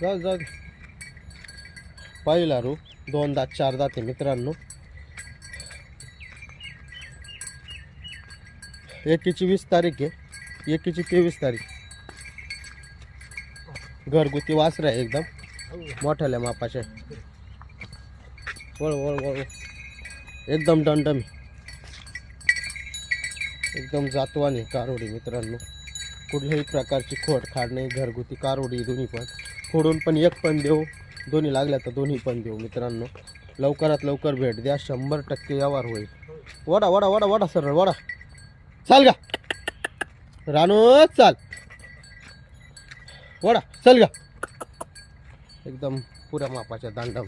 जाऊ जाऊ पहिला रू. दोनदा चारदा चार मित्रांनो. एकीची वीस तारीख आहे. एकीची तेवीस तारीख. घरगुती वासर आहे एकदम. मोठ्याल्या मापाचे. वळ वळ वळ वळ. एकदम दंडमी एकदम जातवानी कारोडी मित्रांनो. कुठल्याही प्रकारची खोट खाडणे नाही घरगुती कारोडी दोन्ही पण. फोडून पण एक पण देऊ. दोन्ही लागल्या तर दोन्ही पण देऊ मित्रांनो. लवकरात लवकर भेट द्या. शंभर टक्के व्यवहार होईल. वडा वडा वडा वडा सरळ वडा. चाल का रानू चाल. वडा चल का एकदम पुऱ्या मापाच्या दांडम.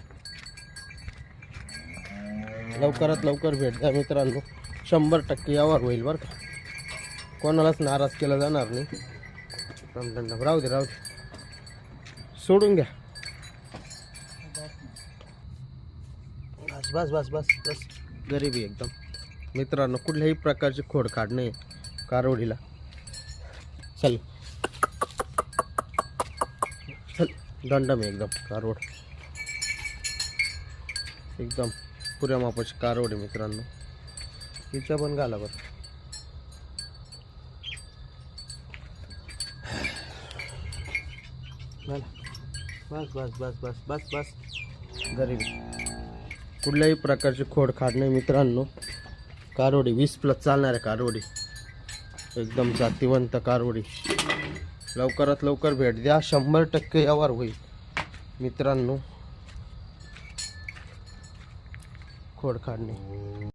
लवकरात लवकर भेट द्या मित्रांनो. शंभर टक्के यावर होईल बरं का. कोणालाच नाराज केला जाणार नाही. दंडम राहू दे राहू दे. सोडून घ्या. बस बस बस बस बस. गरीबी एकदम. मित्रांनो कुठल्याही प्रकारची खोड नाही. कारवडीला चल. चल. दंडम आहे एकदम कारवड एकदम पुऱ्या मापाची कारवड आहे मित्रांनो. हिच्या पण घाला बरं. घाला. बस बस बस बस बस बस. गरीब. कुठल्याही प्रकारची खोडखाड नाही मित्रांनो. कारोडी वीस प्लस चालणाऱ्या कारोडी. एकदम जातीवंत कारोडी. लवकरात लवकर भेट द्या. शंभर टक्के यावर होईल. मित्रांनो खोड नाही.